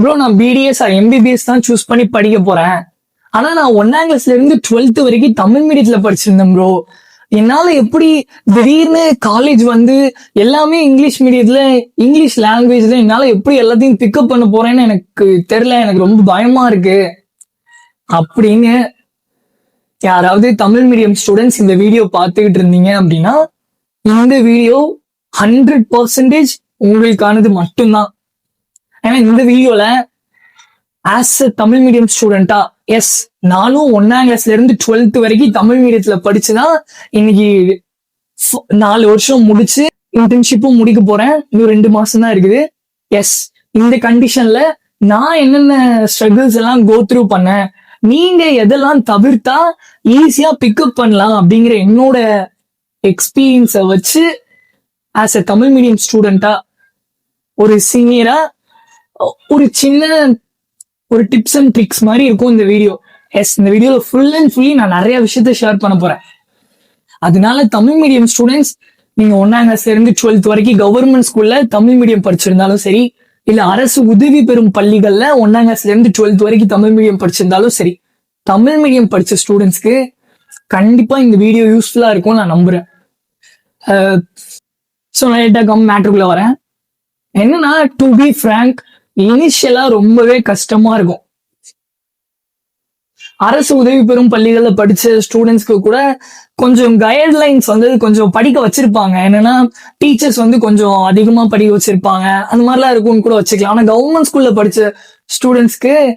Bro நான் BDS MBBS தான் choose பண்ணி படிக்க போறேன். ஆனா நான் ஒன்னாம் கிளாஸ்ல இருந்து டுவெல்த் வரைக்கும் தமிழ் மீடியத்துல படிச்சிருந்தேன் ப்ரோ என்னால எப்படி திடீர்னு காலேஜ் வந்து எல்லாமே இங்கிலீஷ் மீடியத்துல இங்கிலீஷ் லாங்குவேஜ்ல என்னால எப்படி எல்லாத்தையும் பிக்கப் பண்ண போறேன்னு எனக்கு தெரியல எனக்கு ரொம்ப பயமா இருக்கு. அப்படின்னு யாராவது தமிழ் மீடியம் ஸ்டூடெண்ட்ஸ் இந்த வீடியோ பார்த்துக்கிட்டு இருந்தீங்க அப்படின்னா இந்த வீடியோ ஹண்ட்ரட் பர்சன்டேஜ் உங்களுக்கானது மட்டும்தான். ஏன்னா இந்த வீடியோல ஆஸ் அ தமிழ் மீடியம் ஸ்டூடெண்டா எஸ் நானும் ஒன்னாம் கிளாஸ்ல இருந்து டுவெல்த் வரைக்கும் தமிழ் மீடியத்துல படிச்சுதான் இன்னைக்கு நாலு வருஷம் முடிச்சு இன்டர்ன்ஷிப்பும் முடிக்க போறேன். இன்னும் ரெண்டு மாசம் தான் இருக்குது. எஸ் இந்த கண்டிஷன்ல நான் என்னென்ன ஸ்ட்ரகிள்ஸ் எல்லாம் கோ த்ரூ பண்ணேன் நீங்க எதெல்லாம் தவிர்த்தா ஈஸியா பிக்கப் பண்ணலாம் அப்படிங்கிற என்னோட எக்ஸ்பீரியன்ஸை வச்சு ஆஸ் எ தமிழ் மீடியம் ஸ்டூடெண்டா ஒரு சீனியரா ஒரு சின்ன ஒரு டிப்ஸ் அண்ட் ட்ரிக்ஸ் மாதிரி இருக்கும் இந்த வீடியோ எஸ் இந்த வீடியோவில் ஃபுல் அண்ட் ஃபுல்லி நான் நிறைய விஷயத்த ஷேர் பண்ண போறேன். அதனால தமிழ் மீடியம் ஸ்டூடெண்ட்ஸ் நீங்க ஒன்னாங்க சேர்ந்து இருந்து டுவெல்த் வரைக்கும் கவர்மெண்ட் ஸ்கூல்ல தமிழ் மீடியம் படிச்சிருந்தாலும் சரி இல்ல அரசு உதவி பெறும் பள்ளிகள்ல ஒன்னாங்க சேர்ந்து இருந்து டுவெல்த் வரைக்கும் தமிழ் மீடியம் படிச்சிருந்தாலும் சரி தமிழ் மீடியம் படிச்ச ஸ்டூடெண்ட்ஸ்க்கு கண்டிப்பா இந்த வீடியோ யூஸ்ஃபுல்லா இருக்கும் நான் நம்புறேன். ஸோ லைட்டா கம் மேட்ருக்குள்ள வரேன். என்னன்னா டு பி ஃப்ரேங்க் இனிஷியலா ரொம்பவே கஷ்டமா இருக்கும். அரசு உதவி பெறும் பள்ளிகள்ல படிச்ச ஸ்டூடெண்ட்ஸ்க்கு கூட கொஞ்சம் கைட்லைன்ஸ் வந்து கொஞ்சம் படிக்க வச்சிருப்பாங்க. என்னன்னா டீச்சர்ஸ் வந்து கொஞ்சம் அதிகமா படிக்க வச்சிருப்பாங்க. அந்த மாதிரிலாம் இருக்கும்னு கூட வச்சுக்கலாம். ஆனா கவர்மெண்ட் ஸ்கூல்ல படிச்ச ஸ்டூடெண்ட்ஸ்க்கு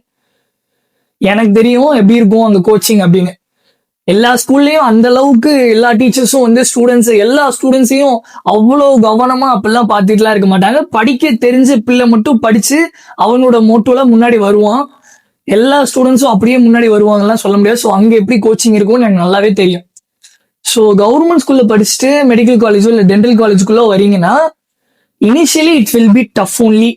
எனக்கு தெரியும் எப்படி இருக்கும் அந்த கோச்சிங் அப்படின்னு. எல்லா ஸ்கூல்லையும் அந்த அளவுக்கு எல்லா டீச்சர்ஸும் வந்து ஸ்டூடெண்ட்ஸ் எல்லா ஸ்டூடெண்ட்ஸையும் அவ்வளோ கவனமா அப்படிலாம் பார்த்துட்டுலாம் இருக்க மாட்டாங்க. படிக்க தெரிஞ்ச பிள்ளை மட்டும் படிச்சு அவனோட மோட்டோல முன்னாடி வருவான். எல்லா ஸ்டூடெண்ட்ஸும் அப்படியே முன்னாடி வருவாங்கலாம் சொல்ல முடியாது. ஸோ அங்க எப்படி கோச்சிங் இருக்கும்னு எனக்கு நல்லாவே தெரியும். ஸோ கவர்மெண்ட் ஸ்கூல்ல படிச்சுட்டு மெடிக்கல் காலேஜோ இல்லை டென்டல் காலேஜுக்குள்ள வரீங்கன்னா initially it will be tough only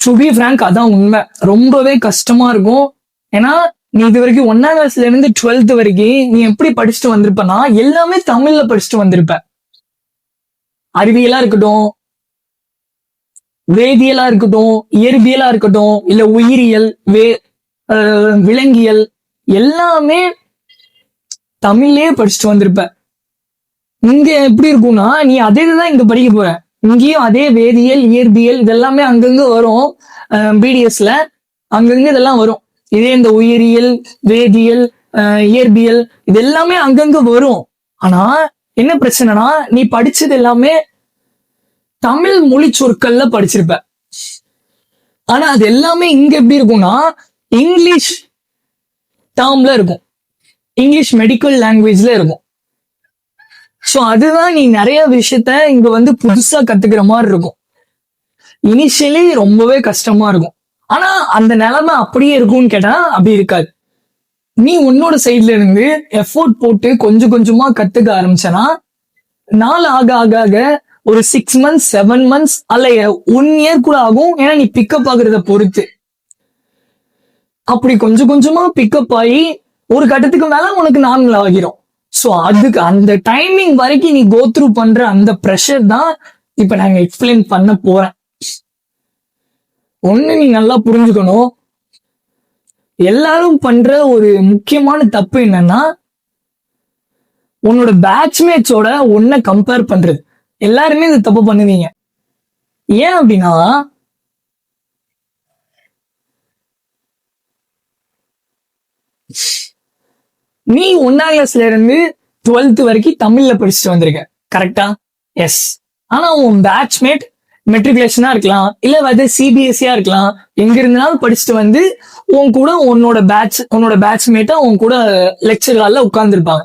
to be frank அதான் உண்மை. ரொம்பவே கஷ்டமா இருக்கும். ஏன்னா நீ இது வரைக்கும் ஒன்னாம் கிளாஸ்ல இருந்து டுவெல்த் வரைக்கும் நீ எப்படி படிச்சுட்டு வந்திருப்பனா? எல்லாமே தமிழ்ல படிச்சுட்டு வந்திருப்ப. அறிவியலா இருக்கட்டும் வேதியியலா இருக்கட்டும் இயற்பியலா இருக்கட்டும் இல்ல உயிரியல் வே விலங்கியல் எல்லாமே தமிழ்லயே படிச்சுட்டு வந்திருப்ப. இங்க எப்படி இருக்கும்னா நீ அதே தான் இங்க படிக்க போற. இங்கேயும் அதே வேதியியல் இயற்பியல் இதெல்லாமே அங்கங்க வரும். பிடிஎஸ்ல அங்கங்க இதெல்லாம் வரும். இதே இந்த உயிரியல் வேதியியல் இயற்பியல் இது எல்லாமே அங்கங்க வரும். ஆனா என்ன பிரச்சனைனா நீ படிச்சது எல்லாமே தமிழ் மொழி சொற்கள்ல படிச்சிருப்ப. ஆனா அது எல்லாமே இங்க எப்படி இருக்கும்னா இங்கிலீஷ் டேர்ம்ல இருக்கும். இங்கிலீஷ் மெடிக்கல் லாங்குவேஜ்ல இருக்கும். சோ அதுதான் நீ நிறைய விஷயத்த இங்க வந்து புதுசா கத்துக்கிற மாதிரி இருக்கும். இனிஷியலி ரொம்பவே கஷ்டமா இருக்கும். ஆனா அந்த நிலைமை அப்படியே இருக்கும்னு கேட்டா அப்படி இருக்காது. நீ உன்னோட சைட்ல இருந்து எஃபோர்ட் போட்டு கொஞ்சம் கொஞ்சமா கத்துக்க ஆரம்பிச்சனா நாள் ஆக ஆக ஆக ஒரு சிக்ஸ் மந்த்ஸ் செவன் மந்த்ஸ் அல்ல ஒன் இயர் கூட ஆகும். ஏன்னா நீ பிக்கப் ஆகுறத பொறுத்து. அப்படி கொஞ்சம் கொஞ்சமா பிக்கப் ஆகி ஒரு கட்டத்துக்கு மேல உனக்கு நார்மல் ஆகிரும். ஸோ அதுக்கு அந்த டைமிங் வரைக்கும் நீ கோத்ரூ பண்ற அந்த ப்ரெஷர் தான் இப்ப நாங்க எக்ஸ்பிளைன் பண்ண போறேன். ஒண்ணு நீ நல்லா புரிஞ்சுக்கணும். எல்லாரும் பண்ற ஒரு முக்கியமான தப்பு என்னன்னா உன்னோட பேட்ச்மேட்ஸோட ஒன்ன கம்பேர் பண்றது. எல்லாருமே இந்த தப்பு பண்ணுவீங்க. ஏன் அப்படின்னா நீ ஒன்னாம் கிளாஸ்ல இருந்து டுவெல்த் வரைக்கும் தமிழ்ல படிச்சுட்டு வந்திருக்க. கரெக்டா எஸ் ஆனா உன் பேட்ச்மேட் மெட்ரிகுலேஷனா இருக்கலாம் இல்ல வந்து சிபிஎஸ்சியா இருக்கலாம். எங்க இருந்தாலும் படிச்சுட்டு வந்து உன் கூட உன்னோட பேட்ச் உன்னோட பேட்ச்மேட்டா உன் கூட லெக்சர் ஹால்ல உட்கார்ந்துருப்பாங்க.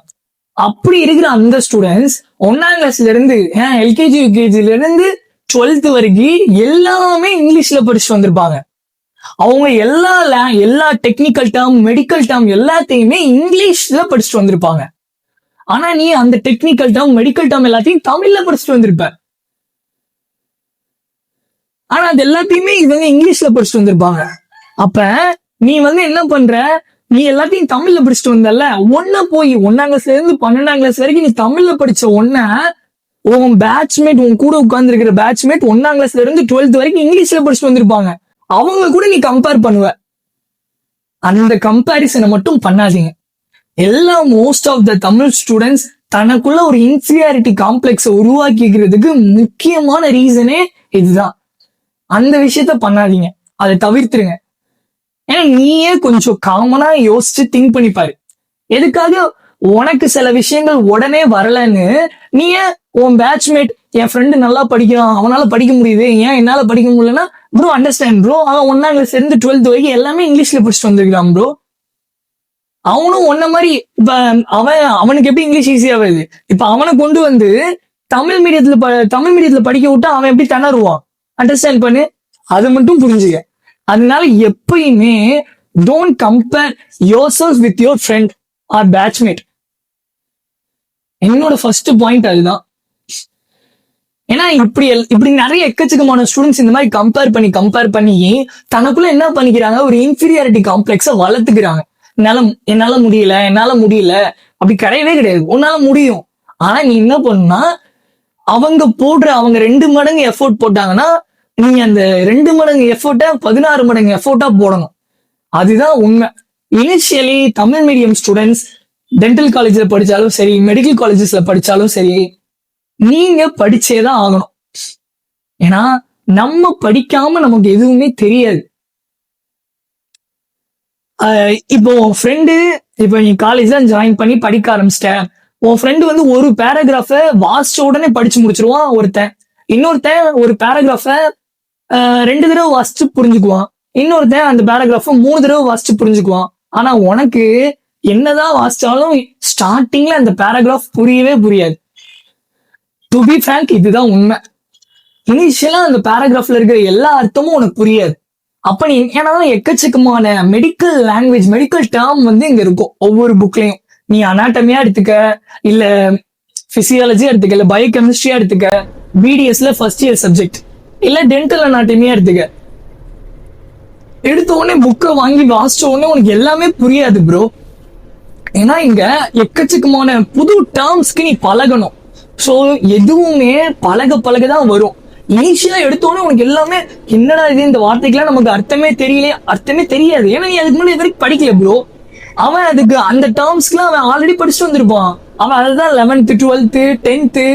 அப்படி இருக்கிற அந்த ஸ்டூடெண்ட்ஸ் ஒன்னாம் கிளாஸ்ல இருந்து ஏன் எல்கேஜி யூகேஜில இருந்து டுவெல்த் வரைக்கும் எல்லாமே இங்கிலீஷ்ல படிச்சுட்டு வந்திருப்பாங்க. அவங்க எல்லா எல்லா டெக்னிக்கல் டேர்ம் மெடிக்கல் டேர்ம் எல்லாத்தையுமே இங்கிலீஷ்ல படிச்சுட்டு வந்திருப்பாங்க. ஆனா நீ அந்த டெக்னிக்கல் டேர்ம் மெடிக்கல் டேர்ம் எல்லாத்தையும் தமிழ்ல படிச்சுட்டு வந்திருப்ப. ஆனா அது எல்லாத்தையுமே இவங்க இங்கிலீஷ்ல படிச்சுட்டு வந்திருப்பாங்க. அப்ப நீ வந்து என்ன பண்ற? நீ எல்லாத்தையும் தமிழ்ல படிச்சுட்டு வந்தல்ல? ஒன்ன போய் ஒன்னாம் கிளாஸ்ல இருந்து பன்னெண்டாம் கிளாஸ் வரைக்கும் நீ தமிழ்ல படிச்ச ஒன்ன உன் பேட்ச்மேட் உன் கூட உட்கார்ந்து இருக்கிற பேட்ச்மேட் ஒன்னாம் கிளாஸ்ல இருந்து டுவெல்த் வரைக்கும் இங்கிலீஷ்ல படிச்சுட்டு வந்திருப்பாங்க. அவங்க கூட நீ கம்பேர் பண்ணுவ. அந்த கம்பேரிசனை மட்டும் பண்ணாதீங்க. எல்லா most of the Tamil students தனக்குள்ள ஒரு இன்ஃபீரியாரிட்டி காம்ப்ளெக்ஸை உருவாக்கிக்கிறதுக்கு முக்கியமான ரீசனே இதுதான். அந்த விஷயத்த பண்ணாதீங்க. அதை தவிர்த்துருங்க. ஏன்னா நீயே கொஞ்சம் காமனா யோசிச்சு திங்க் பண்ணிப்பாரு எதுக்காக உனக்கு சில விஷயங்கள் உடனே வரலன்னு நீ ஏன் உன் பேட்ச்மேட் என் ஃப்ரெண்டு நல்லா படிக்கிறான் அவனால படிக்க முடியுது ஏன் என்னால படிக்க முடியலன்னா ப்ரோ அண்டர்ஸ்டாண்ட் ப்ரோ அவன் ஒன்னாம் கிளாஸ் இருந்து டுவெல்த் வரைக்கும் எல்லாமே இங்கிலீஷ்ல படிச்சுட்டு வந்திருக்கான் ப்ரோ அவனும் ஒன்ன மாதிரி இப்ப அவன் அவனுக்கு எப்படி இங்கிலீஷ் ஈஸியா வருது? இப்ப அவனை கொண்டு வந்து தமிழ் மீடியத்துல ப- தமிழ் மீடியத்துல படிக்க விட்டா அவன் எப்படி திணறுவான்? அண்டர்ஸ்டாண்ட் பண்ணு? அது மட்டும் புரிஞ்சுக்க. அதனால எப்பயுமே don't compare yourself with your friend or batchmate என்னோட ஃபர்ஸ்ட் பாயிண்ட் அதுதான். ஏன்னா இப்படி எல்- இப்படி நிறைய எக்கச்சக்கமான ஸ்டூடெண்ட்ஸ் இந்த மாதிரி கம்பேர் பண்ணி கம்பேர் பண்ணி தனக்குள்ள என்ன பண்ணிக்கிறாங்க? ஒரு இன்ஃபீரியாரிட்டி காம்ப்ளெக்ஸை வளர்த்துக்கிறாங்க. என்னால என்னால முடியல என்னால முடியல. அப்படி கிடையவே கிடையாது. உன்னால முடியும். ஆனா நீ என்ன பண்ணா அவங்க போடுற அவங்க ரெண்டு மடங்கு எஃபோர்ட் போட்டாங்கன்னா நீ அந்த ரெண்டு மடங்கு எஃபோர்ட்டை பதினாறு மடங்கு எஃபோர்ட்டா போடணும். அதுதான் உண்மை. Initially Tamil medium students dental காலேஜில் படிச்சாலும் சரி மெடிக்கல் காலேஜஸ்ல படிச்சாலும் சரி நீங்க படிச்சே தான் ஆகணும். ஏன்னா நம்ம படிக்காம நமக்கு எதுவுமே தெரியாது. இப்போ உன் ஃப்ரெண்டு இப்போ நீ தான் ஜாயின் பண்ணி படிக்க ஆரம்பிச்சிட்ட. உன் ஃப்ரெண்டு வந்து ஒரு பேராகிராஃப வாசிச்ச உடனே படிச்சு முடிச்சிருவான் ஒருத்தன். இன்னொருத்தன் ஒரு பேராகிராஃப ரெண்டு தடவை வாசிச்சு புரிஞ்சுக்குவான். இன்னொருத்தன் அந்த பேராகிராஃப மூணு தடவை வாசிச்சு புரிஞ்சுக்குவான். ஆனா உனக்கு என்னதான் வாசிச்சாலும் ஸ்டார்டிங்ல அந்த பேராகிராஃப் புரியவே புரியாது. டு பி ஃபேங்க் இதுதான் உண்மை. இனிஷியலா அந்த பேராகிராஃப்ல இருக்கிற எல்லா அர்த்தமும் உனக்கு புரியாது. அப்ப நீ ஏன்னா எக்கச்சக்கமான மெடிக்கல் லாங்குவேஜ் மெடிக்கல் டேர்ம் வந்து இங்க இருக்கும். ஒவ்வொரு புக்லயும் நீ அனாட்டமியா எடுத்துக்க இல்ல பிசியாலஜியா எடுத்துக்க இல்ல பயோகெமிஸ்ட்ரியா எடுத்துக்க பிடிஎஸ்ல ஃபர்ஸ்ட் இயர் சப்ஜெக்ட் இல்ல டென்டல் அனாட்டமியா எடுத்துக்க. எடுத்த உடனே புக்கை வாங்கி வாசிச்ச உடனே உனக்கு எல்லாமே புரியாது ப்ரோ ஏன்னா இங்க எக்கச்சக்கமான புது டேர்ம்ஸ்க்கு நீ பழகணும். ஸோ எதுவுமே பழக பழக தான் வரும் ஈஸியா எடுத்தோடனே உனக்கு எல்லாமே என்னடா இது இந்த வார்த்தைக்கெல்லாம் நமக்கு அர்த்தமே தெரியல அர்த்தமே தெரியாது. ஏன்னா நீ அதுக்கு முன்னாடி இது வரைக்கும் படிக்கல ப்ரோ அவன் அதுக்கு அந்த டேர்ம்ஸ்க்குலாம் அவன் ஆல்ரெடி படிச்சுட்டு வந்திருப்பான். அவன் அதுதான் லெவன்த்து டுவெல்த்து டென்த்து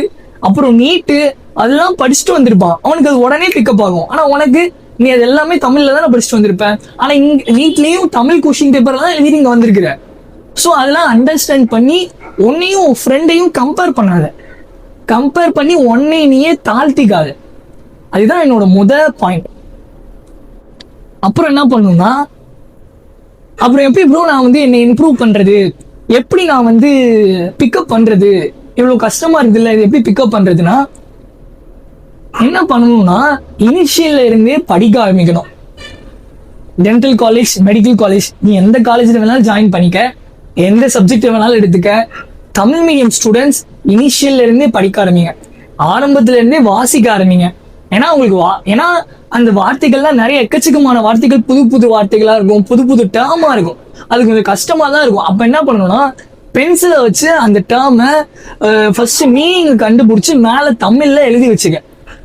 அப்புறம் நீட்டு அதெல்லாம் படிச்சுட்டு வந்திருப்பான். அவனுக்கு அது உடனே பிக்கப் ஆகும். ஆனா உனக்கு நீ அது எல்லாமே தமிழ்ல தானே படிச்சுட்டு வந்திருப்பேன் ஆனா இங்க நீட்லயும் தமிழ் கொஷின் பேப்பர் தான் எழுதி இங்க வந்திருக்கிற. ஸோ அதெல்லாம் அண்டர்ஸ்டாண்ட் பண்ணி உன்னையும் உன் ஃப்ரெண்டையும் கம்பேர் பண்ணாத. கம்பேர் பண்ணி உன்னை நீயே தாழ்த்திக்காத. அதுதான் என்னோட முத பாயிண்ட் அப்புறம் என்ன பண்ணுன்னா அப்புறம் எப்படி ப்ரோ நான் வந்து என்னை இம்ப்ரூவ் பண்றது? எப்படி நான் வந்து பிக்கப் பண்றது? இவ்வளவு கஷ்டமா இருக்குல்ல இது எப்படி பிக்கப் பண்றதுன்னா என்ன பண்ணணும்னா இனிஷியல்ல இருந்தே படிக்க ஆரம்பிக்கணும். டென்டல் காலேஜ் மெடிக்கல் காலேஜ் நீ எந்த காலேஜ்ல வேணாலும் ஜாயின் பண்ணிக்க. எந்த சப்ஜெக்ட் வேணாலும் எடுத்துக்க. தமிழ் மீடியம் ஸ்டூடெண்ட்ஸ் இனிஷியல்ல இருந்தே படிக்க ஆரம்பிங்க. ஆரம்பத்துல இருந்தே வாசிக்க ஆரம்பிங்க. ஏன்னா உங்களுக்கு வா ஏன்னா அந்த வார்த்தைகள்லாம் நிறைய எக்கச்சக்கமான வார்த்தைகள் புது புது வார்த்தைகளா இருக்கும் புது புது டேர்மா இருக்கும். அது கொஞ்சம் கஷ்டமாக தான் இருக்கும். அப்ப என்ன பண்ணணும்னா பென்சிலை வச்சு அந்த டேர்மை ஃபர்ஸ்ட் மீனிங் கண்டுபிடிச்சு மேல தமிழ்ல எழுதி வச்சுக்க.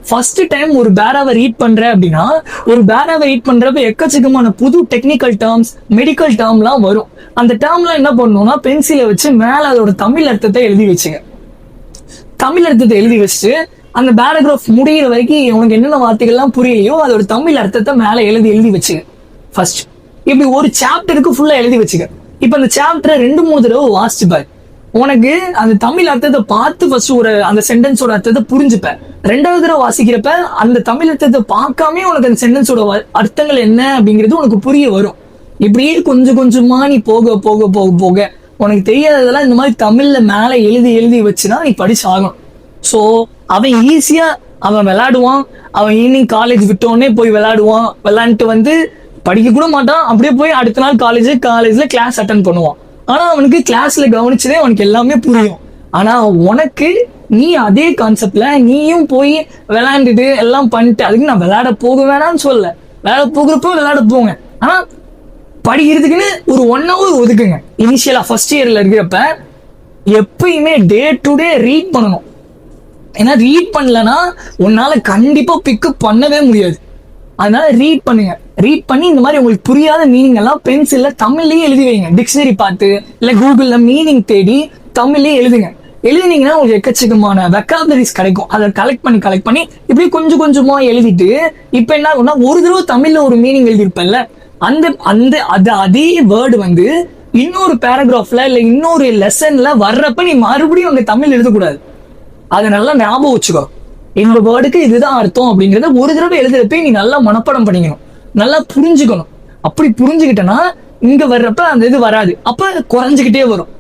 ஃபர்ஸ்ட் டைம் ஒரு பேராவை ரீட் பண்ற அப்படின்னா ஒரு பேராவை ரீட் பண்றப்ப எக்கச்சக்கமான புது டெக்னிக்கல் டேர்ம்ஸ் மெடிக்கல் டேர்ம்லாம் வரும். அந்த டேர்ம்லாம் என்ன பண்ணணும்னா பென்சிலை வச்சு மேல அதோட தமிழ் அர்த்தத்தை எழுதி வச்சுங்க தமிழ் அர்த்தத்தை எழுதி வச்சுட்டு அந்த பேராகிராஃப் முடியிற வரைக்கும் உனக்கு என்னென்ன வார்த்தைகள்லாம் புரியலையோ அதோட தமிழ் அர்த்தத்தை மேல எழுதி எழுதி வச்சுக்க. ஃபர்ஸ்ட் இப்படி ஒரு சாப்டருக்கு ஃபுல்லா எழுதி வச்சுக்க. இப்ப அந்த சாப்டரை ரெண்டு மூணு தடவை வாசிச்சு பாரு. உனக்கு அந்த தமிழ் அர்த்தத்தை பார்த்து ஃபர்ஸ்ட் ஒரு அந்த சென்டென்ஸோட அர்த்தத்தை புரிஞ்சுப்ப. ரெண்டாவது தடவை வாசிக்கிறப்ப அந்த தமிழ் அர்த்தத்தை பார்க்காம உனக்கு அந்த சென்டென்ஸோட அர்த்தங்கள் என்ன அப்படிங்கிறது உனக்கு புரிய வரும். இப்படியே கொஞ்சம் கொஞ்சமா நீ போக போக போக போக உனக்கு தெரியாததெல்லாம் இந்த மாதிரி தமிழ்ல மேல எழுதி எழுதி வச்சுன்னா நீ படிச்சு ஆகணும் ஸோ அவன் ஈஸியா அவன் விளையாடுவான். அவன் ஈவினிங் காலேஜ் விட்டோடனே போய் விளையாடுவான். விளையாண்டுட்டு வந்து படிக்க கூட மாட்டான். அப்படியே போய் அடுத்த நாள் காலேஜ் காலேஜ்ல கிளாஸ் அட்டன் பண்ணுவான். ஆனா அவனுக்கு கிளாஸ்ல கவனிச்சதே அவனுக்கு எல்லாமே புரியும். ஆனா உனக்கு நீ அதே கான்செப்ட்ல நீயும் போய் விளையாண்டுட்டு எல்லாம் பண்ணிட்டு அதுக்கு நான் விளையாட போக வேணாம்னு சொல்ல விளையாட போகிறப்போ விளையாட போங்க. ஆனா படிக்கிறதுக்குன்னு ஒரு ஒன் ஹவர் ஒதுக்குங்க. இனிஷியலா ஃபர்ஸ்ட் இயர்ல இருக்கிறப்ப எப்பயுமே டே டு டே ரீட் பண்ணணும். ஏன்னா ரீட் பண்ணலன்னா உன்னால கண்டிப்பா பிக்கப் பண்ணவே முடியாது. அதனால ரீட் பண்ணுங்க. ரீட் பண்ணி இந்த மாதிரி உங்களுக்கு புரியாத மீனிங் எல்லாம் பென்சில்ல தமிழ்லயே எழுதி வைங்க. டிக்ஷனரி பார்த்து இல்ல கூகுள்ல மீனிங் தேடி தமிழ்லயே எழுதுங்க. எழுதினீங்கன்னா உங்களுக்கு எக்கச்சக்கமான வெக்காபரிஸ் கிடைக்கும். அதை கலெக்ட் பண்ணி கலெக்ட் பண்ணி இப்படி கொஞ்சம் கொஞ்சமா எழுதிட்டு இப்ப என்ன ஆகும்னா ஒரு தடவை தமிழ்ல ஒரு மீனிங் எழுதியிருப்பேன்ல அந்த அந்த அது அதே வேர்டு வந்து இன்னொரு பேராகிராஃப்ல இல்ல இன்னொரு லெசன்ல வர்றப்ப நீ மறுபடியும் அங்க தமிழ் எழுதக்கூடாது. அதை நல்லா ஞாபகம் வச்சுக்கோ. இந்த வேர்டுக்கு இதுதான் அர்த்தம் அப்படிங்கறத ஒரு தடவை எழுதுறப்ப நீ நல்லா மனப்படம் பண்ணிக்கணும். நல்லா புரிஞ்சுக்கணும். அப்படி புரிஞ்சுக்கிட்டனா இங்க வர்றப்ப அந்த இது வராது. அப்ப குறைஞ்சுக்கிட்டே வரும்.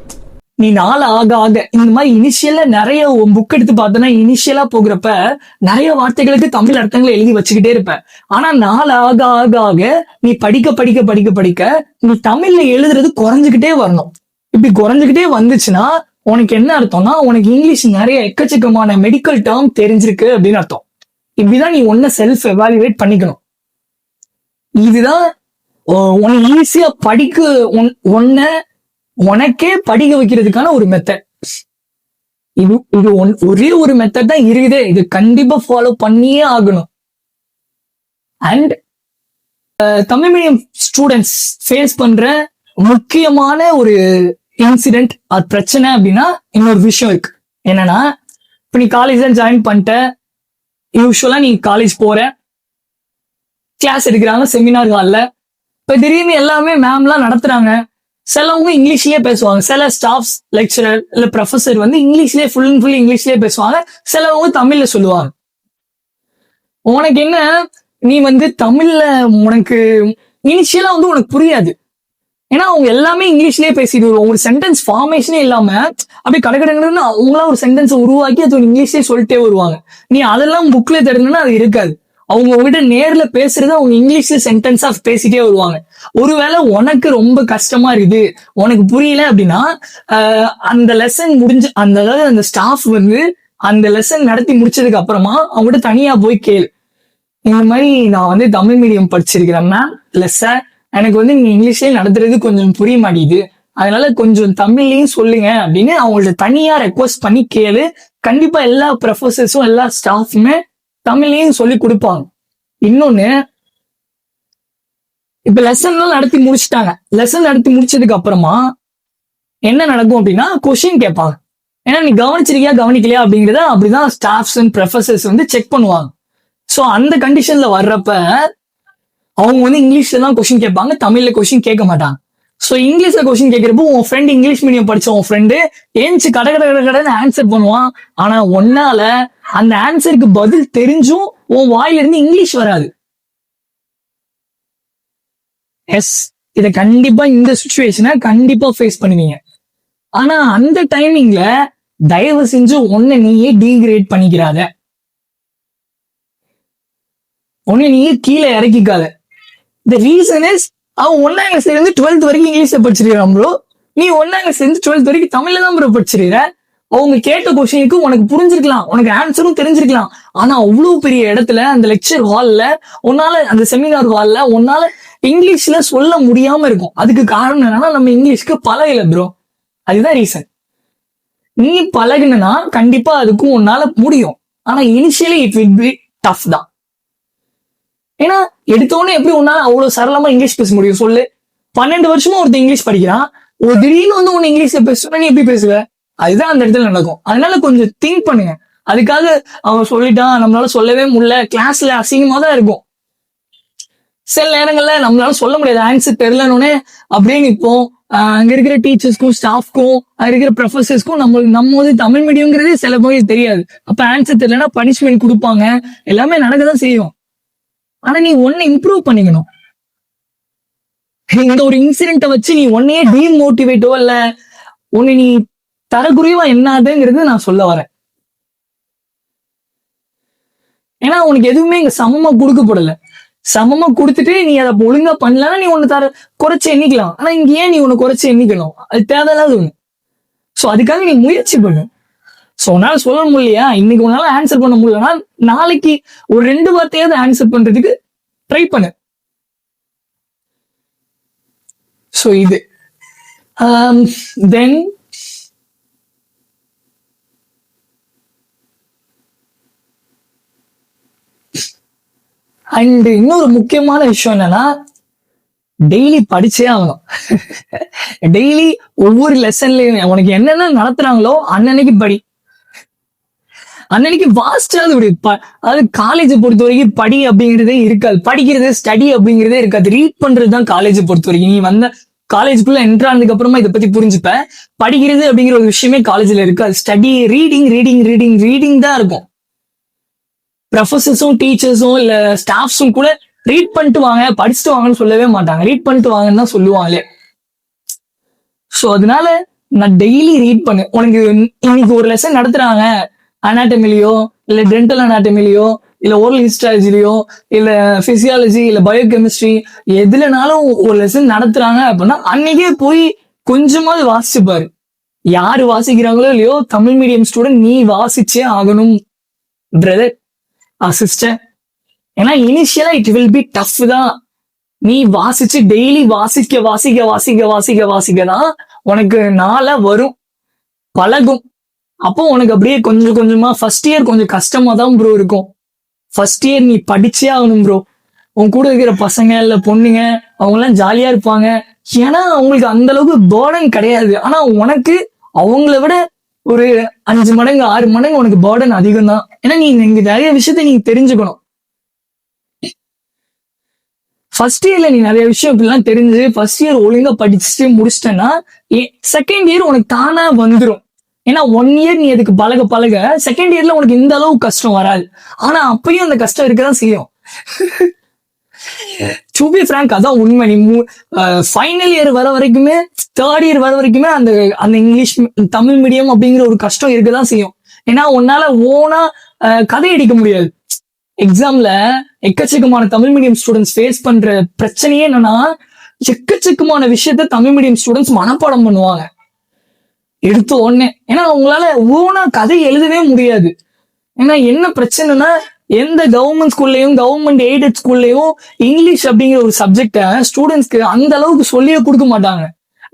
நீ நாள் ஆக ஆக இந்த மாதிரி இனிஷியலா நிறைய புக் எடுத்து பார்த்தோன்னா இனிஷியலா போகிறப்ப நிறைய வார்த்தைகளுக்கு தமிழ் அர்த்தங்களை எழுதி வச்சுக்கிட்டே இருப்ப. ஆனா நாள் ஆக ஆக ஆக நீ படிக்க படிக்க படிக்க படிக்க நீ தமிழ்ல எழுதுறது குறைஞ்சுக்கிட்டே வரணும். இப்படி குறைஞ்சுக்கிட்டே வந்துச்சுன்னா உனக்கு என்ன அர்த்தம்னா உனக்கு இங்கிலீஷ் நிறைய எக்கச்சக்கமான மெடிக்கல் டேர்ம் தெரிஞ்சிருக்கு அப்படின்னு அர்த்தம். இப்படிதான் நீ ஒன்ன செல்ஃப் எவாலுவேட் பண்ணிக்கணும். இதுதான் உனக்கு உன்னை ஈஸியா படிக்க உன்ன உனக்கே படிக்க வைக்கிறதுக்கான ஒரு மெத்தட் இது இது ஒன்- ஒரே ஒரு மெத்தட் தான் இருக்குதே. இது கண்டிப்பா ஃபாலோ பண்ணியே ஆகணும். And Tamil medium students face பண்ற முக்கியமான ஒரு இன்சிடென்ட் அது பிரச்சனை அப்படின்னா இன்னொரு விஷயம் இருக்கு. என்னன்னா இப்ப நீ காலேஜ் தான் ஜாயின் பண்ணிட்ட யூஸ்வலா நீ காலேஜ் போற கிளாஸ் எடுக்கிறாங்க செமினார் ஹால்ல இப்ப திடீர்னு எல்லாமே மேம்லாம் நடத்துறாங்க. சிலவங்க இங்கிலீஷ்லயே பேசுவாங்க. சில ஸ்டாஃப்ஸ் லெக்சரர் இல்ல ப்ரொஃபசர் வந்து இங்கிலீஷ்லயே ஃபுல் அண்ட் ஃபுல் இங்கிலீஷ்லயே பேசுவாங்க. சிலவங்க தமிழ்ல சொல்லுவாங்க. உனக்கு என்ன? நீ வந்து தமிழ்ல உனக்கு இனிஷியலா வந்து உனக்கு புரியாது. ஏன்னா அவங்க எல்லாமே இங்கிலீஷ்லயே பேசிட்டு வருவாங்க. ஒரு சென்டென்ஸ் ஃபார்மேஷனே இல்லாம அப்படியே கடகடங்கன்னு அவங்களா ஒரு சென்டென்ஸ் உருவாக்கி அது இங்கிலீஷ்லயே சொல்லிட்டே வருவாங்க. நீ அதெல்லாம் புக்ல தெரிஞ்சுன்னா அது இருக்காது. அவங்க உங்ககிட்ட நேர்ல பேசுறது அவங்க இங்கிலீஷ்ல சென்டென்ஸா பேசிட்டே வருவாங்க. ஒருவேளை உனக்கு ரொம்ப கஷ்டமா இருக்குது உனக்கு புரியல அப்படின்னா அந்த லெசன் முடிஞ்சு அந்த அதாவது அந்த ஸ்டாஃப் வந்து அந்த லெசன் நடத்தி முடிச்சதுக்கு அப்புறமா அவங்ககிட்ட தனியா போய் கேள். இந்த மாதிரி நான் வந்து தமிழ் மீடியம் படிச்சிருக்கிறேன் மேம் இல்ல சார் எனக்கு வந்து நீங்க இங்கிலீஷ்லயே நடத்துறது கொஞ்சம் புரிய மாட்டேங்குது. அதனால கொஞ்சம் தமிழ்லயும் சொல்லுங்க அப்படின்னு அவங்கள்ட்ட தனியா ரெக்வஸ்ட் பண்ணி கேளு. கண்டிப்பா எல்லா ப்ரொஃபசர்ஸும் எல்லா ஸ்டாஃப்மே தமிழ்லயும் சொல்லி கொடுப்பாங்க. இன்னொன்னு இப்ப லெசன்லாம் நடத்தி முடிச்சிட்டாங்க. லெசன் நடத்தி முடிச்சதுக்கு அப்புறமா என்ன நடக்கும் அப்படின்னா கொஷின் கேட்பாங்க. ஏன்னா நீ கவனிச்சிருக்கியா கவனிக்கலையா அப்படிங்கறத அப்படிதான் ஸ்டாஃப்ஸ் அண்ட் ப்ரொஃபசர்ஸ் வந்து செக் பண்ணுவாங்க. சோ அந்த கண்டிஷன்ல வர்றப்ப அவங்க வந்து இங்கிலீஷ்ல தான் கொஸ்டின் கேட்பாங்க தமிழ்ல கொஸ்டின் கேட்க மாட்டாங்க. ஸோ இங்கிலீஷ்ல கொஸ்டின் கேட்கிறப்போ உன் ஃப்ரெண்ட் இங்கிலீஷ் மீடியம் படிச்ச உன் ஃப்ரெண்டு ஏஞ்சி கட கட கட கடன்னு ஆன்சர் பண்ணுவான். ஆனா ஒன்னால அந்த ஆன்சருக்கு பதில் தெரிஞ்சும் உன் வாயில இருந்து இங்கிலீஷ் வராது. எஸ் இத கண்டிப்பா இந்த சுச்சுவேஷனை கண்டிப்பா ஃபேஸ் பண்ணுவீங்க. ஆனா அந்த டைமிங்ல தயவு செஞ்சு ஒன்ன நீயே டீக்ரேட் பண்ணிக்கிறாத. ஒன்னு நீயே கீழே இறக்கிக்காத. த ரீசன் இஸ் அவன் ஒன்னாம் கிளாஸ்ல இருந்து டுவெல்த் வரைக்கும் இங்கிலீஷ்ல படிச்சிருக்கான் ப்ரோ நீ ஒன்னாம் கிளாஸ்ல இருந்து டுவெல்த் வரைக்கும் தமிழ்ல தான் ப்ரோ படிச்சிருக்கிற. அவங்க கேட்ட கொஸ்டினுக்கு உனக்கு புரிஞ்சிருக்கலாம். உனக்கு ஆன்சரும் தெரிஞ்சிருக்கலாம். ஆனா அவ்வளவு பெரிய இடத்துல அந்த லெக்சர் ஹால்ல உன்னால அந்த செமினார் ஹால்ல உன்னால இங்கிலீஷ்ல சொல்ல முடியாம இருக்கும். அதுக்கு காரணம் என்னன்னா நம்ம இங்கிலீஷ்க்கு பழகல ப்ரோ அதுதான் ரீசன் நீ பழகினா கண்டிப்பா அதுக்கும் உன்னால முடியும். ஆனா initially it will be tough தான். ஏன்னா எடுத்தோடனே எப்படி உன்னால அவ்வளவு சரளமா இங்கிலீஷ் பேச முடியும்? சொல்லு. பன்னெண்டு வருஷமா ஒருத்தர் இங்கிலீஷ் படிக்கிறான். ஒரு திடீர்னு வந்து உன்னை இங்கிலீஷ்ல பேசுனா நீ எப்படி பேசுவ? அதுதான் அந்த இடத்துல நடக்கும். அதனால கொஞ்சம் திங்க் பண்ணுங்க. அதுக்காக அவன் சொல்லிட்டான். நம்மளால சொல்லவே முடியல. கிளாஸ்ல அசிங்கமா தான் இருக்கும். சில நேரங்கள்ல நம்மளால சொல்ல முடியாது. ஆன்சர் தெரியலன்னு அப்படியே நிற்போம் அங்க இருக்கிற டீச்சர்ஸ்க்கும் ஸ்டாஃப்க்கும் அங்க இருக்கிற ப்ரொஃபசர்ஸ்க்கும் நம்ம நம்ம வந்து தமிழ் மீடியம்ங்கிறதே சில பேருக்கு தெரியாது. அப்ப ஆன்சர் தெரியலன்னா பனிஷ்மெண்ட் கொடுப்பாங்க. எல்லாமே நடக்கதான் செய்யும். ஆனா நீ ஒன்னு இம்ப்ரூவ் பண்ணிக்கணும். இந்த ஒரு இன்சிடென்ட்டை வச்சு நீ ஒன்னையே டீமோட்டிவேட்டோ இல்ல உன்னை நீ தரக்குறைவா என்னாதுங்கிறது நான் சொல்ல வரேன். ஏன்னா உனக்கு எதுவுமே இங்க சமமா கொடுக்கப்படல. சமமா கொடுத்துட்டு நீ அதை ஒழுங்கா பண்ணலன்னா நீ ஒண்ணு தர குறைச்சு எண்ணிக்கலாம். ஆனா இங்க ஏன் நீ ஒன்னு குறைச்சு எண்ணிக்கணும்? அது தேவையில்லாத ஒண்ணு. சோ அதுக்காக நீ முயற்சி பண்ணு. சோ உன்னால சொல்ல முடியலையா? இன்னைக்கு உன்னால ஆன்சர் பண்ண முடியலன்னா நாளைக்கு ஒரு ரெண்டு வார்த்தையாவது ஆன்சர் பண்றதுக்கு ட்ரை பண்ணு. சோ இது. Um, தென் அண்ட் இன்னொரு முக்கியமான விஷயம் என்னன்னா டெய்லி படிச்சே ஆகணும். டெய்லி ஒவ்வொரு லெசன்லயும் உனக்கு என்னென்ன நடத்துறாங்களோ அன்னன்னைக்கு படி. அன்னன்னைக்கு வாஸ்டா அது ப- அதாவது காலேஜை பொறுத்த வரைக்கும் படி அப்படிங்கிறதே இருக்காது. படிக்கிறது ஸ்டடி அப்படிங்கிறதே இருக்காது. ரீட் பண்றது தான் காலேஜை பொறுத்த வரைக்கும் நீ வந்த காலேஜுக்குள்ள என்ட்ரு ஆனதுக்கு அப்புறமா இதை பத்தி புரிஞ்சுப்ப. படிக்கிறது அப்படிங்கிற ஒரு விஷயமே காலேஜ்ல இருக்காது. Study reading reading reading reading தான் இருக்கும். ப்ரொஃபசர்ஸும் டீச்சர்ஸும் இல்ல ஸ்டாஃப்ஸும் கூட ரீட் பண்ணிட்டு வாங்க படிச்சுட்டு வாங்கன்னு சொல்லவே மாட்டாங்க. ரீட் பண்ணிட்டு வாங்கன்னு தான் சொல்லுவாங்களே. ஸோ அதனால நான் டெய்லி ரீட் பண்ணு. உனக்கு இன்னைக்கு ஒரு லெசன் நடத்துறாங்க. அனாட்டமிலையோ இல்ல டென்டல் அனாட்டமிலையோ இல்ல ஓரல் ஹிஸ்டாலஜிலையோ இல்ல பிசியாலஜி இல்ல பயோகெமிஸ்ட்ரி எதுலனாலும் ஒரு லெசன் நடத்துறாங்க அப்படின்னா அன்னைக்கே போய் கொஞ்சமாவது வாசிச்சு பாரு யாரு வாசிக்கிறாங்களோ இல்லையோ தமிழ் மீடியம் ஸ்டூடெண்ட் நீ வாசிச்சே ஆகணும் பிரதர் சிஸ்டர் ஏன்னா இனிஷியலா இட் வில் பி டஃப் தான். நீ வாசிச்சு டெய்லி வாசிக்க வாசிக்க வாசிக்க வாசிக்க வாசிக்க தான் உனக்கு நாளா வரும் பழகும். அப்போ உனக்கு அப்படியே கொஞ்சம் கொஞ்சமா ஃபர்ஸ்ட் இயர் கொஞ்சம் கஷ்டமா தான் ப்ரோ இருக்கும். ஃபர்ஸ்ட் இயர் நீ படிச்சே ஆகணும் ப்ரோ உன் கூட இருக்கிற பசங்க இல்ல பொண்ணுங்க அவங்க எல்லாம் ஜாலியா இருப்பாங்க. ஏன்னா அவங்களுக்கு அந்த அளவுக்கு பேர்டன் கிடையாது. ஆனா உனக்கு அவங்கள விட ஒரு அஞ்சு மடங்கு ஆறு மடங்கு உனக்கு பேர்டன் அதிகம் தான் ஏன்னா நீ இங்க நிறைய விஷயத்த நீ தெரிஞ்சுக்கணும். ஃபர்ஸ்ட் இயர்ல நீ நிறைய விஷயம் இப்படிலாம் தெரிஞ்சு ஃபர்ஸ்ட் இயர் ஒழுங்கா படிச்சுட்டு முடிச்சிட்டேன்னா செகண்ட் இயர் உனக்கு தானா வந்துடும் ஏன்னா ஒன் இயர் நீ அதுக்கு பழக பழக செகண்ட் இயர்ல உனக்கு இந்த அளவு கஷ்டம் வராது. ஆனா அப்பயும் அந்த கஷ்டம் இருக்கதான் செய்யும். சூபி பிராங்க் ஃப்ராங்க் அதான் உண்மை. நீ ஃபைனல் இயர் வர வரைக்குமே தேர்ட் இயர் வர வரைக்குமே அந்த அந்த இங்கிலீஷ் தமிழ் மீடியம் அப்படிங்கிற ஒரு கஷ்டம் இருக்கதான் செய்யும். ஏன்னா உன்னால ஓனா கதை அடிக்க முடியாது. எக்ஸாம்ல எக்கச்சக்கமான தமிழ் மீடியம் ஸ்டூடெண்ட்ஸ் ஃபேஸ் பண்ற பிரச்சனையே என்னன்னா எக்கச்சக்கமான விஷயத்த தமிழ் மீடியம் ஸ்டூடெண்ட்ஸ் மனப்பாடம் பண்ணுவாங்க. எடுத்த உடனே ஏன்னா உங்களால ஓனா கதை எழுதவே முடியாது. ஏன்னா என்ன பிரச்சனைனா எந்த கவர்மெண்ட் ஸ்கூல்லையும் கவர்மெண்ட் எய்டட் ஸ்கூல்லையும் இங்கிலீஷ் அப்படிங்கிற ஒரு சப்ஜெக்டை ஸ்டூடெண்ட்ஸ்க்கு அந்த அளவுக்கு சொல்லியே கொடுக்க மாட்டாங்க.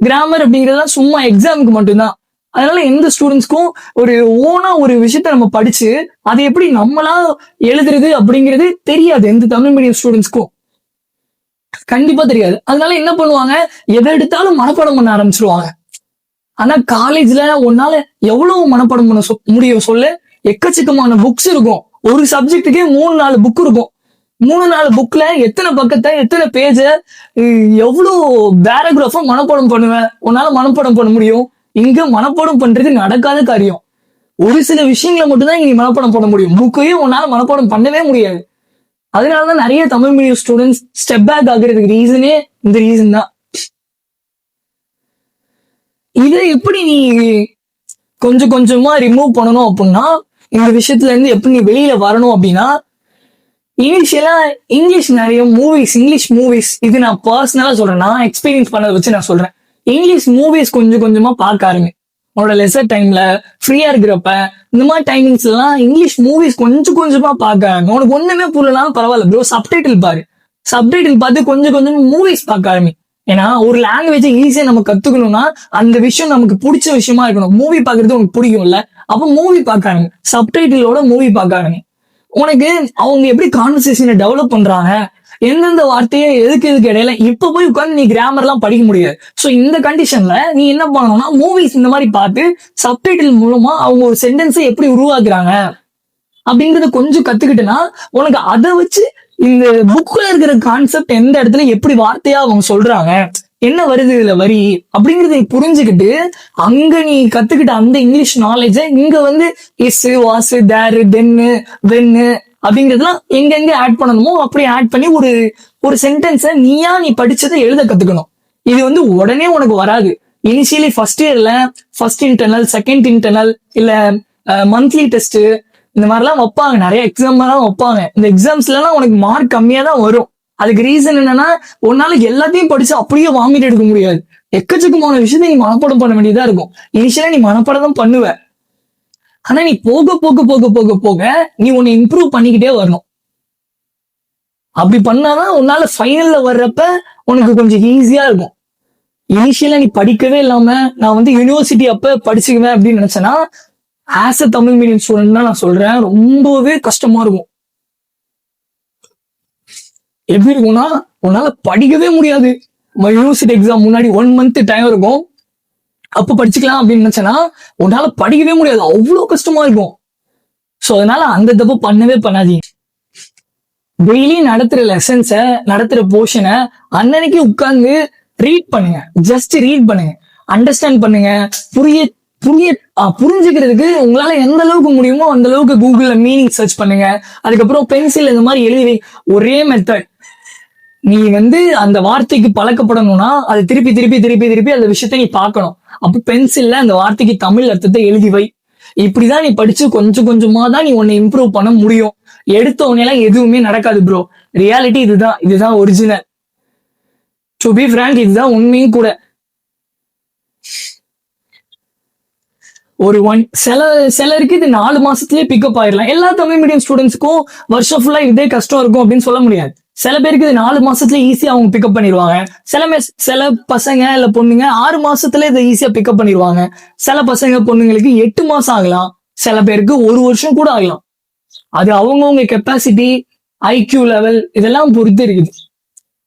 கிராமர் அப்படிங்கிறதெல்லாம் சும்மா எக்ஸாமுக்கு மட்டும்தான். அதனால எந்த ஸ்டூடெண்ட்ஸ்க்கும் ஒரு ஓனா ஒரு விஷயத்த நம்ம படிச்சு அதை எப்படி நம்மளா எழுதுறது அப்படிங்கிறது தெரியாது எந்த தமிழ் மீடியம் ஸ்டூடெண்ட்ஸ்க்கும் கண்டிப்பா தெரியாது. அதனால என்ன பண்ணுவாங்க? எதை எடுத்தாலும் மனப்பாடம் பண்ண ஆரம்பிச்சிருவாங்க. ஆனா காலேஜ்ல உன்னால எவ்வளவு மனப்பாடம் பண்ண சொ- முடியும் சொல்லு? எக்கச்சக்கமான புக்ஸ் இருக்கும். ஒரு சப்ஜெக்ட்டுக்கே மூணு நாலு புக் இருக்கும். மூணு நாலு புக்ல எத்தனை பக்கத்தை எத்தனை பேஜ எவ்வளவு பேராகிராஃபும் மனப்பாடம் பண்ணுவேன் உன்னால மனப்பாடம் பண்ண முடியும். இங்க மனப்பாடம் பண்றது நடக்காத காரியம். ஒரு சில விஷயங்களை மட்டும்தான் இங்க நீ மனப்பாடம் பண்ண முடியும். புக்கையும் உன்னால மனப்பாடம் பண்ணவே முடியாது. அதனாலதான் நிறைய Tamil medium students step back ஆகுறதுக்கு ரீசனே இந்த ரீசன் தான். இதை எப்படி நீ கொஞ்சம் கொஞ்சமா ரிமூவ் பண்ணணும் அப்படின்னா இந்த விஷயத்துல இருந்து எப்படி நீ வெளியில வரணும் அப்படின்னா இனிஷியலா இங்கிலீஷ் நிறைய மூவிஸ் இங்கிலீஷ் மூவிஸ் இது நான் பர்சனலா சொல்றேன். நான் எக்ஸ்பீரியன்ஸ் பண்ணதை வச்சு நான் சொல்றேன். இங்கிலீஷ் மூவிஸ் கொஞ்சம் கொஞ்சமா பார்க்க ஆரம்பி. உன்னோட லெசர் டைம்ல ஃப்ரீயா இருக்கிறப்ப இந்த மாதிரி டைமிங்ஸ் எல்லாம் இங்கிலீஷ் மூவிஸ் கொஞ்சம் கொஞ்சமா பார்க்க ஆரம்பி உனக்கு ஒண்ணுமே புரியலாம் பரவாயில்ல ப்ரோ சப்டைட்டில் பாரு. சப்டைட்டில் பார்த்து கொஞ்சம் கொஞ்சம் மூவிஸ் பார்க்க ஆரம்பி. ஏன்னா ஒரு லாங்குவேஜை ஈஸியா நம்ம கத்துக்கணும்னா அந்த விஷயம் நமக்கு பிடிச்ச விஷயமா இருக்கணும். மூவி பாக்குறது உனக்கு பிடிக்கும்ல? அப்ப மூவி பார்க்க ஆரம்பி சப்டைட்டிலோட மூவி பார்க்க உனக்கு அவங்க எப்படி கான்வர்சேஷனை டெவலப் பண்றாங்க? எந்தெந்த வார்த்தையை எதுக்கு எதுக்கு இடையில? இப்ப போய் உட்காந்து நீ கிராமர் எல்லாம் படிக்க முடியாது. சோ இந்த கண்டிஷன்ல நீ என்ன பண்ணணும்னா மூவிஸ் இந்த மாதிரி பார்த்து சப்டைட்டில் மூலமா அவங்க ஒரு சென்டென்ஸை எப்படி உருவாக்குறாங்க? அப்படிங்கறத கொஞ்சம் கத்துக்கிட்டுனா உனக்கு அதை வச்சு இந்த புக்ல இருக்கிற கான்செப்ட் எந்த இடத்துல எப்படி வார்த்தையா அவங்க சொல்றாங்க என்ன வருது இதுல வரி அப்படிங்கறத நீ புரிஞ்சுக்கிட்டு அங்க நீ கத்துக்கிட்ட அந்த இங்கிலீஷ் நாலேஜ இங்க வந்து இஸ் வாசு தேரு தென்னு வென்னு அப்படிங்கறதுலாம் எங்கெங்க ஆட் பண்ணணுமோ அப்படி ஆட் பண்ணி ஒரு ஒரு சென்டென்ஸ நீயா நீ படிச்சதை எழுத கத்துக்கணும். இது வந்து உடனே உனக்கு வராது. இனிஷியலி ஃபர்ஸ்ட் இயர்ல ஃபர்ஸ்ட் இன்டர்னல் செகண்ட் இன்டர்னல் இல்ல மந்த்லி டெஸ்ட் இந்த மாதிரிலாம் வைப்பாங்க. நிறைய எக்ஸாம் எல்லாம் வைப்பாங்க. இந்த எக்ஸாம்ஸ்ல எல்லாம் உனக்கு மார்க் கம்மியா தான் வரும். அதுக்கு ரீசன் என்னன்னா உன்னால எல்லாத்தையும் படிச்சு அப்படியே வாங்கிட்டு எடுக்க முடியாது. எக்கச்சக்கமான விஷயத்த நீ மனப்பாடம் பண்ண வேண்டியதா இருக்கும். இனிஷியலா நீ மனப்பாடம் தான் பண்ணுவ. ஆனா நீ போக போக போக போக போக நீ உன்னை இம்ப்ரூவ் பண்ணிக்கிட்டே வரணும். அப்படி பண்ணாதான் உன்னால ஃபைனல்ல வர்றப்ப உனக்கு கொஞ்சம் ஈஸியா இருக்கும். இனிஷியலா நீ படிக்கவே இல்லாம நான் வந்து யூனிவர்சிட்டி அப்ப படிச்சுக்குவேன் அப்படின்னு நினைச்சேன்னா as a Tamil medium student தான் நான் சொல்றேன். ரொம்பவே கஷ்டமா இருக்கும். எப்படி இருக்கும்னா உன்னால படிக்கவே முடியாது. யூனிவர்சிட்டி எக்ஸாம் முன்னாடி ஒன் மந்த் டைம் இருக்கும். அப்ப படிச்சுக்கலாம் அப்படின்னு நினைச்சேன்னா உன்னால படிக்கவே முடியாது. அவ்வளவு கஷ்டமா இருக்கும். சோ அதனால அந்த தப்பு பண்ணவே பண்ணாதீங்க. டெய்லி நடத்துற லெசன்ஸ நடத்துற போர்ஷனை அன்னன்னைக்கு உட்கார்ந்து ரீட் பண்ணுங்க. ஜஸ்ட் ரீட் பண்ணுங்க. அண்டர்ஸ்டாண்ட் பண்ணுங்க. புரிய புரிய புரிஞ்சுக்கிறதுக்கு உங்களால எந்த அளவுக்கு முடியுமோ அந்த அளவுக்கு கூகுள்ல மீனிங் சர்ச் பண்ணுங்க. அதுக்கப்புறம் பென்சில் இந்த மாதிரி எழுதி வை. ஒரே மெத்தட் நீ வந்து அந்த வார்த்தைக்கு பழக்கப்படணும்னா அது திருப்பி திருப்பி திருப்பி திருப்பி அந்த விஷயத்த நீ பார்க்கணும். அப்ப பென்சில்ல அந்த வார்த்தைக்கு தமிழ் அர்த்தத்தை எழுதி வை. இப்படிதான் நீ படிச்சு கொஞ்சம் கொஞ்சமா தான் நீ உன்னை இம்ப்ரூவ் பண்ண முடியும். எடுத்த உடனே எதுவுமே நடக்காது ப்ரோ ரியாலிட்டி இதுதான். இதுதான் ஒரிஜினல் டு பி ஃப்ராங்க் இதுதான் உண்மையும் கூட. ஒரு ஒன் சில சிலருக்கு இது நாலு மாசத்துலயே பிக்கப் ஆயிடலாம் எல்லா தமிழ் மீடியம் ஸ்டூடெண்ட்ஸ்க்கும் வருஷம் ஃபுல்லா இதே கஷ்டம் இருக்கும் அப்படின்னு சொல்ல முடியாது. சில பேருக்கு இது நாலு மாசத்துல ஈஸியா அவங்க பிக்கப் பண்ணிடுவாங்க. சில மே சில பசங்க இல்ல பொண்ணுங்க ஆறு மாசத்துல இதை ஈஸியா பிக்கப் பண்ணிடுவாங்க. சில பசங்க பொண்ணுங்களுக்கு எட்டு மாசம் ஆகலாம். சில பேருக்கு ஒரு வருஷம் கூட ஆகலாம். அது அவங்கவுங்க கெப்பாசிட்டி ஐக்யூ லெவல் இதெல்லாம் பொறுத்து இருக்குது.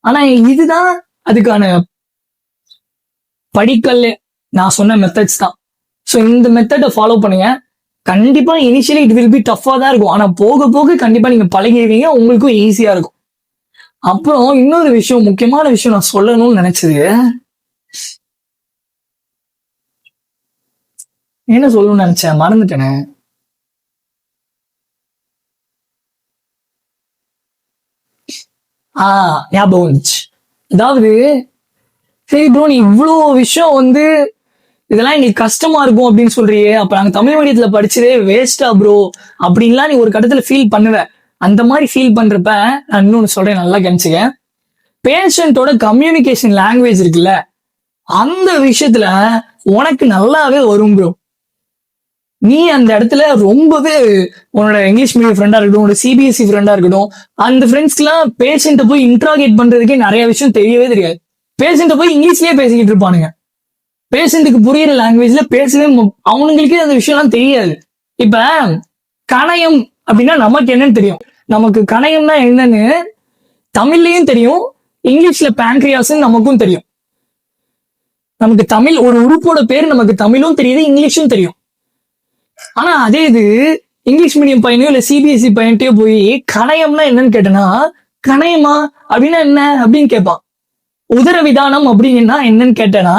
ஆனா இதுதான் அதுக்கான படிக்கல். நான் சொன்ன மெத்தட்ஸ் தான். ஸோ இந்த மெத்தடை ஃபாலோ பண்ணுங்க. கண்டிப்பா இனிஷியலி இட் வில் பி டஃபா தான் இருக்கும். ஆனா போக போக கண்டிப்பா நீங்க பழகிடுவீங்க உங்களுக்கும் ஈஸியா இருக்கும். அப்புறம் இன்னொரு விஷயம் முக்கியமான விஷயம் நான் சொல்லணும்னு நினைச்சது. என்ன சொல்லணும்னு நினைச்சேன்? மறந்துட்டேனே. ஆ ஞாபகம் வந்துச்சு. அதாவது சரி ப்ரோ நீ இவ்வளோ விஷயம் வந்து இதெல்லாம் எங்களுக்கு கஷ்டமா இருக்கும் அப்படின்னு சொல்றியே. அப்ப நாங்க தமிழ் மீடியத்துல படிச்சதே வேஸ்டா ப்ரோ அப்படின்லாம் நீ ஒரு கட்டத்துல ஃபீல் பண்ணுவ. அந்த மாதிரி ஃபீல் பண்றப்ப நான் இன்னொன்னு சொல்றேன் நல்லா கணிச்சுக்க பேஷண்டோட கம்யூனிகேஷன் லாங்குவேஜ் இருக்குல்ல அந்த விஷயத்துல உனக்கு நல்லாவே வரும் ப்ரோ நீ அந்த இடத்துல ரொம்பவே உன்னோட இங்கிலீஷ் மீடியம் ஃப்ரெண்டா இருக்கட்டும் உன்னோட சிபிஎஸ்சி ஃப்ரெண்டா இருக்கட்டும் அந்த ஃப்ரெண்ட்ஸ்க்குலாம் பேஷண்ட்டை போய் இன்ட்ராகேட் பண்றதுக்கே நிறைய விஷயம் தெரியவே தெரியாது. பேஷண்ட்டை போய் இங்கிலீஷ்லயே பேசிக்கிட்டு இருப்பானுங்க. பேஷண்ட்டுக்கு புரியுற லாங்குவேஜ்ல பேசவே அவனுங்களுக்கே அந்த விஷயம்லாம் தெரியாது. இப்ப கணையம் அப்படின்னா நமக்கு என்னன்னு தெரியும். நமக்கு கணையம்னா என்னன்னு தமிழ்லயும் தெரியும் இங்கிலீஷ்ல பேங்க்ரியாஸ்ன்னு நமக்கும் தெரியும். நமக்கு தமிழ் ஒரு உறுப்போட பேர் நமக்கு தமிழும் தெரியுது இங்கிலீஷும் தெரியும். ஆனா அதே இது இங்கிலீஷ் மீடியம் பையனையோ இல்ல சிபிஎஸ்சி பையன்ட்டையோ போய் கணையம்னா என்னன்னு கேட்டனா கணையமா? அப்படின்னா என்ன? அப்படின்னு கேட்பான். உதரவிதானம் அப்படின்னா என்னன்னு கேட்டேனா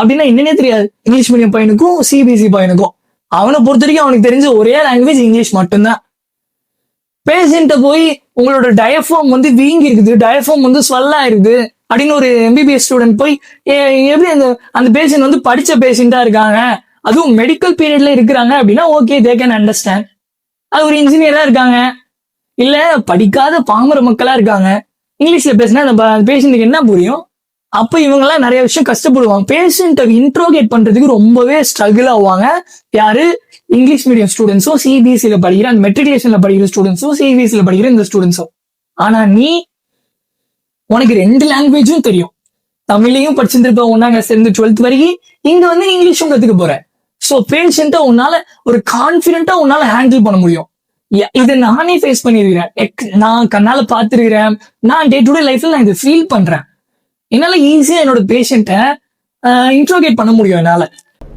அப்படின்னா என்னன்னே தெரியாது. இங்கிலீஷ் மீடியம் பையனுக்கும் சிபிஎஸ்சி பையனுக்கும். அவனை பொறுத்த வரைக்கும் அவனுக்கு தெரிஞ்ச ஒரே லாங்குவேஜ் இங்கிலீஷ் மட்டும்தான். பேஷண்ட்டை போய் உங்களோட டயஃபார்ம் வந்து வீங்கி இருக்குது டயஃபார்ம் வந்து ஸ்வல்லா இருக்குது அப்படின்னு ஒரு எம்பிபிஎஸ் ஸ்டூடெண்ட் போய் எப்படி அந்த அந்த பேஷண்ட் வந்து படிச்ச பேஷண்டா இருக்காங்க? அதுவும் மெடிக்கல் பீரியட்ல இருக்கிறாங்க அப்படின்னா ஓகே தே கேன் அண்டர்ஸ்டாண்ட் அது ஒரு இன்ஜினியரா இருக்காங்க. இல்ல படிக்காத பாமர மக்களா இருக்காங்க. இங்கிலீஷ்ல பேசினா அந்த பேஷண்ட்டுக்கு என்ன புரியும்? அப்ப இவங்கெல்லாம் நிறைய விஷயம் கஷ்டப்படுவாங்க. பேஷண்ட்டை இன்ட்ரோகேட் பண்றதுக்கு ரொம்பவே ஸ்ட்ரகிள் ஆவாங்க. யாரு? இங்கிலீஷ் மீடியம் ஸ்டூடெண்ட்ஸும் சிபிஎஸ்சியில படிக்கிற அந்த மெட்ரிகுலேஷன்ல படிக்கிற ஸ்டூடெண்ட்ஸும் சிபிஎஸ்சியில படிக்கிற இந்த ஸ்டூடெண்ட்ஸும் ஆனா நீ உனக்கு ரெண்டு லாங்குவேஜும் தெரியும். தமிழையும் படிச்சிருந்திருப்ப ஒன்னாங்க சேர்ந்து டுவெல்த் வரைக்கும் இங்க வந்து இங்கிலீஷும் கத்துக்க போற. ஸோ பேஷண்ட்டை உன்னால ஒரு கான்பிடண்டா உன்னால ஹேண்டில் பண்ண முடியும். இதை நானே ஃபேஸ் பண்ணியிருக்கிறேன் எக்- நான் கண்ணால பார்த்திருக்கிறேன். நான் டே டு டே லைஃப்ல நான் இதை ஃபீல் பண்றேன். என்னால ஈஸியா என்னோட பேஷண்ட்டை இன்ட்ரோகேட் பண்ண முடியும் என்னால.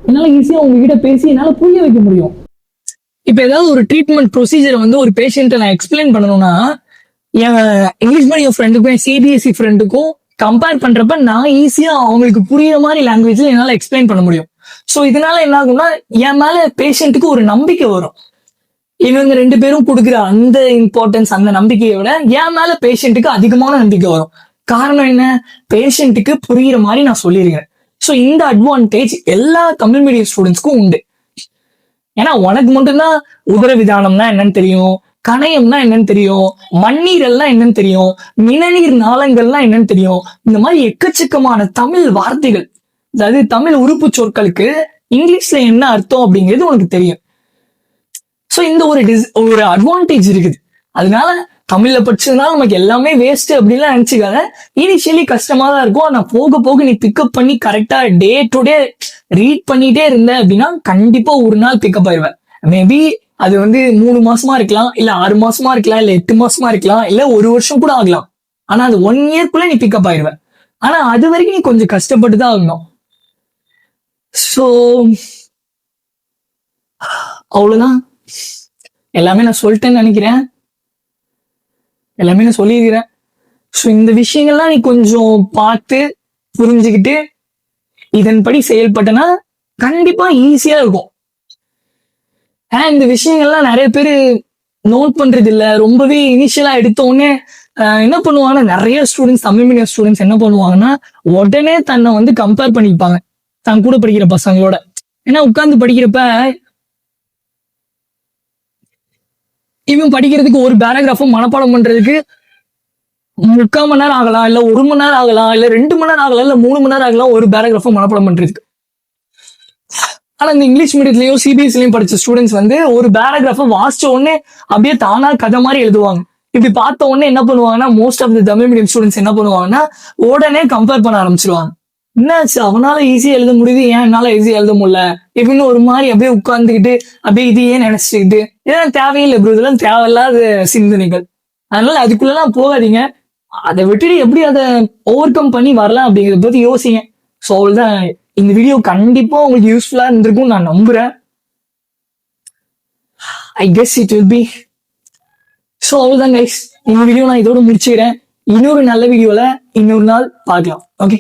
என்னால ஈஸியா உங்ககிட்ட பேசி என்னால புரிய வைக்க முடியும். இப்ப ஏதாவது ஒரு ட்ரீட்மெண்ட் ப்ரொசீஜரை வந்து ஒரு பேஷண்ட்டை நான் எக்ஸ்பிளைன் பண்ணணும்னா என் இங்கிலீஷ் மீடியம் ஃப்ரெண்டுக்கும் என் சிபிஎஸ்சி ஃப்ரெண்டுக்கும் கம்பேர் பண்றப்ப நான் ஈஸியா அவங்களுக்கு புரியுற மாதிரி லாங்குவேஜ்ல என்னால எக்ஸ்பிளைன் பண்ண முடியும். சோ இதனால என்ன ஆகும்னா என் மேல பேஷண்ட்டுக்கு ஒரு நம்பிக்கை வரும். இவங்க ரெண்டு பேரும் கொடுக்குற அந்த இம்பார்ட்டன்ஸ் அந்த நம்பிக்கையை விட என் மேல பேஷண்ட்டுக்கு அதிகமான நம்பிக்கை வரும். காரணம் என்ன? பேஷண்ட்டுக்கு புரியுற மாதிரி நான் சொல்லியிருக்கேன் ஸோ இந்த அட்வான்டேஜ் எல்லா தமிழ் மீடியம் ஸ்டூடெண்ட்ஸ்க்கும் உண்டு. ஏன்னா உனக்கு மட்டும்தான் உதரவிதானம்னா என்னன்னு தெரியும் கணையம்னா என்னன்னு தெரியும் மண்ணீரல்னா என்னன்னு தெரியும் நிணநீர் நாளங்கள்லாம் என்னன்னு தெரியும். இந்த மாதிரி எக்கச்சக்கமான தமிழ் வார்த்தைகள் அதாவது தமிழ் உறுப்பு சொற்களுக்கு இங்கிலீஷ்ல என்ன அர்த்தம் அப்படிங்கிறது உனக்கு தெரியும். ஸோ இந்த ஒரு டிஸ் ஒரு அட்வான்டேஜ் இருக்குது. அதனால தமிழ்ல படிச்சதுனால நமக்கு எல்லாமே வேஸ்ட் அப்படின்லாம் நினைச்சுக்காத. இனிஷியலி கஷ்டமா தான் இருக்கும். ஆனா போக போக நீ பிக்கப் பண்ணி கரெக்டா டே டு டே ரீட் பண்ணிட்டே இருந்த அப்படின்னா கண்டிப்பா ஒரு நாள் பிக்கப் ஆயிடுவேன் மேபி அது வந்து மூணு மாசமா இருக்கலாம் இல்ல ஆறு மாசமா இருக்கலாம் இல்ல எட்டு மாசமா இருக்கலாம் இல்ல ஒரு வருஷம் கூட ஆகலாம். ஆனா அது ஒன் இயர்க்குள்ள நீ பிக்கப் ஆயிடுவேன் ஆனா அது வரைக்கும் நீ கொஞ்சம் கஷ்டப்பட்டு தான் ஆகணும். ஸோ அவ்வளவுதான். எல்லாமே நான் சொல்லிட்டேன்னு நினைக்கிறேன். எல்லாமே நான் சொல்லியிருக்கிறேன். ஸோ இந்த விஷயங்கள்லாம் நீ கொஞ்சம் பார்த்து புரிஞ்சுக்கிட்டு இதன்படி செயல்பட்டனா கண்டிப்பா ஈஸியா இருக்கும். ஆஹ் இந்த விஷயங்கள்லாம் நிறைய பேர் நோட் பண்றது இல்ல ரொம்பவே இனிஷியலா எடுத்த உடனே ஆஹ், என்ன பண்ணுவாங்கன்னா நிறைய ஸ்டூடெண்ட்ஸ் தமிழ் மீடியம் ஸ்டூடெண்ட்ஸ் என்ன பண்ணுவாங்கன்னா உடனே தன்னை வந்து கம்பேர் பண்ணிப்பாங்க. தான் கூட படிக்கிற பசங்களோட. ஏன்னா உட்கார்ந்து படிக்கிறப்ப இவன் படிக்கிறதுக்கு ஒரு பேராகிராஃபும் மனப்பாடம் பண்றதுக்கு முக்கால் மணி நேரம் ஆகலாம் இல்ல ஒரு மணி நேரம் ஆகலாம் இல்ல ரெண்டு மணி நேரம் ஆகலாம் இல்ல மூணு மணி நேரம் ஆகலாம் ஒரு பேராகிராஃபும் மனப்பாடம் பண்றதுக்கு. ஆனா இந்த இங்கிலீஷ் மீடியத்துலயும் சிபிஎஸ்லயும் படிச்ச ஸ்டூடெண்ட்ஸ் வந்து ஒரு பேராகிராஃபை வாசிச்ச உடனே அப்படியே தானா கதை மாதிரி எழுதுவாங்க. இப்படி பார்த்த உடனே என்ன பண்ணுவாங்கன்னா most of the Tamil medium students என்ன பண்ணுவாங்கன்னா உடனே கம்பேர் பண்ண ஆரம்பிச்சிருவாங்க. என்னாச்சு? அவனால ஈஸியா எழுத முடியுது. ஏன் என்னால ஈஸியா எழுத முடியல? இப்படின்னு ஒரு மாதிரி அப்படியே உட்கார்ந்துக்கிட்டு அப்படியே இதையே நினைச்சுக்கிட்டு. இதெல்லாம் தேவையில்லை ப்ரோ இதெல்லாம் தேவையில்லாத சிந்தனைகள். அதனால அதுக்குள்ளலாம் போகாதீங்க. அதை விட்டுட்டு எப்படி அதை ஓவர் கம் பண்ணி வரலாம் அப்படிங்கிறத பத்தி யோசிங்க. ஸோ அவ்வளவுதான். இந்த வீடியோ கண்டிப்பா உங்களுக்கு யூஸ்ஃபுல்லா இருந்திருக்கும் நான் நம்புறேன். I guess it will be so அவ்வளவுதான் கைஸ் இந்த வீடியோ நான் இதோட முடிச்சுக்கிறேன். இன்னொரு நல்ல வீடியோல இன்னொரு நாள் பார்க்கலாம். ஓகே